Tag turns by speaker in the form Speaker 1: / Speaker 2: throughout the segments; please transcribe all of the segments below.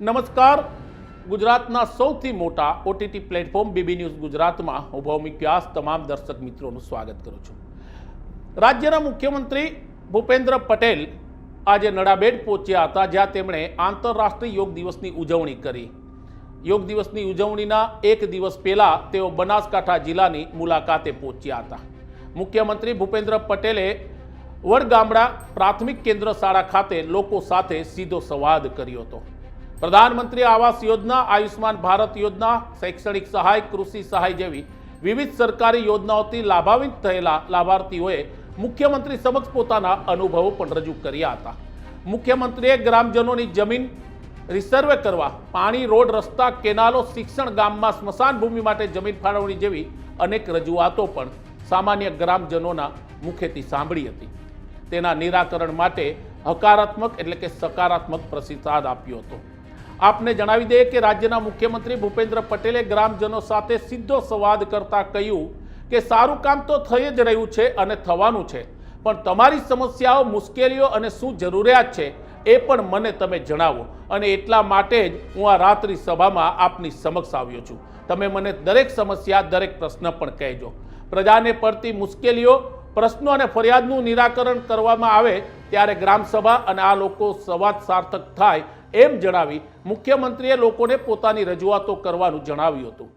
Speaker 1: નમસ્કાર. ગુજરાતના સૌથી મોટા ઓટીટી પ્લેટફોર્મ બીબી ન્યૂઝ ગુજરાતમાં હું ભૌમિક વ્યાસ, તમામ દર્શક મિત્રોનું સ્વાગત કરું છું. રાજ્યના મુખ્યમંત્રી ભૂપેન્દ્ર પટેલ આજે નડાબેડ પહોંચ્યા હતા, જ્યાં તેમણે આંતરરાષ્ટ્રીય યોગ દિવસની ઉજવણી કરી. યોગ દિવસની ઉજવણીના એક દિવસ પહેલાં તેઓ બનાસકાંઠા જિલ્લાની મુલાકાતે પહોંચ્યા હતા. મુખ્યમંત્રી ભૂપેન્દ્ર પટેલે વડગામડા પ્રાથમિક કેન્દ્ર શાળા ખાતે લોકો સાથે સીધો સંવાદ કર્યો હતો. પ્રધાનમંત્રી આવાસ યોજના આયુષ્માન ભારત યોજના, શૈક્ષણિક સહાય, કૃષિ સહાય જેવી વિવિધ સરકારી યોજનાઓથી લાભાન્વિત થયેલા લાભાર્થીઓએ મુખ્યમંત્રી સમક્ષ પોતાના અનુભવો પણ રજૂ કર્યા હતા. મુખ્યમંત્રીએ ગ્રામજનોની જમીન રિસર્વે કરવા, પાણી, રોડ, રસ્તા, કેનાલો, શિક્ષણ, ગામમાં સ્મશાન ભૂમિ માટે જમીન ફાળવણી જેવી અનેક રજૂઆતો પણ સામાન્ય ગ્રામજનોના મુખેથી સાંભળી હતી. તેના નિરાકરણ માટે હકારાત્મક એટલે કે સકારાત્મક પ્રતિસાદ આપ્યો હતો. આપને જણાવી દઈએ કે રાજ્યના મુખ્યમંત્રી ભૂપેન્દ્ર પટેલે ગ્રામજનો સાથે સીધો સંવાદ કરતા કહ્યું કે સારું કામ તો થઈ જ રહ્યું છે અને થવાનું છે, પણ તમારી સમસ્યાઓ, મુશ્કેલીઓ અને શું જરૂરિયાત છે એ પણ મને તમે જણાવો. અને એટલા માટે જ હું આ રાત્રિ સભામાં આપની સમક્ષ આવ્યો છું. તમે મને દરેક સમસ્યા, દરેક પ્રશ્ન પણ કહેજો. પ્રજાને પડતી મુશ્કેલીઓ, પ્રશ્નો અને ફરિયાદનું નિરાકરણ કરવામાં આવે ત્યારે ગ્રામસભા અને આ લોકો સંવાદ સાર્થક થાય એમ જણાવી મુખ્યમંત્રીએ લોકોને પોતાની રજૂઆતો કરવાનું જણાવ્યું હતું.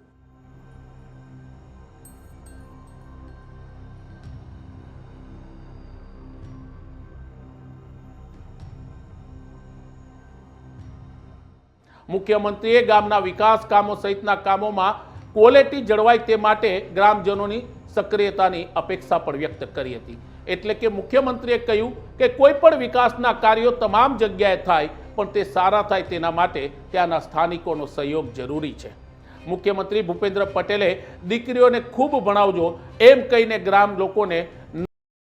Speaker 1: મુખ્યમંત્રીએ ગામના વિકાસ કામો સહિતના કામોમાં ક્વોલિટી જળવાય તે માટે ગ્રામજનોની સક્રિયતાની અપેક્ષા પણ વ્યક્ત કરી હતી. એટલે કે મુખ્યમંત્રીએ કહ્યું કે કોઈ પણ વિકાસના કાર્યો તમામ જગ્યાએ થાય પણ તે સારા થાય તેના માટે ત્યાંના સ્થાનિકોનો સહયોગ જરૂરી છે. મુખ્યમંત્રી ભૂપેન્દ્ર પટેલે દીકરીઓને ખૂબ ભણાવજો એમ કહીને ગ્રામ લોકોને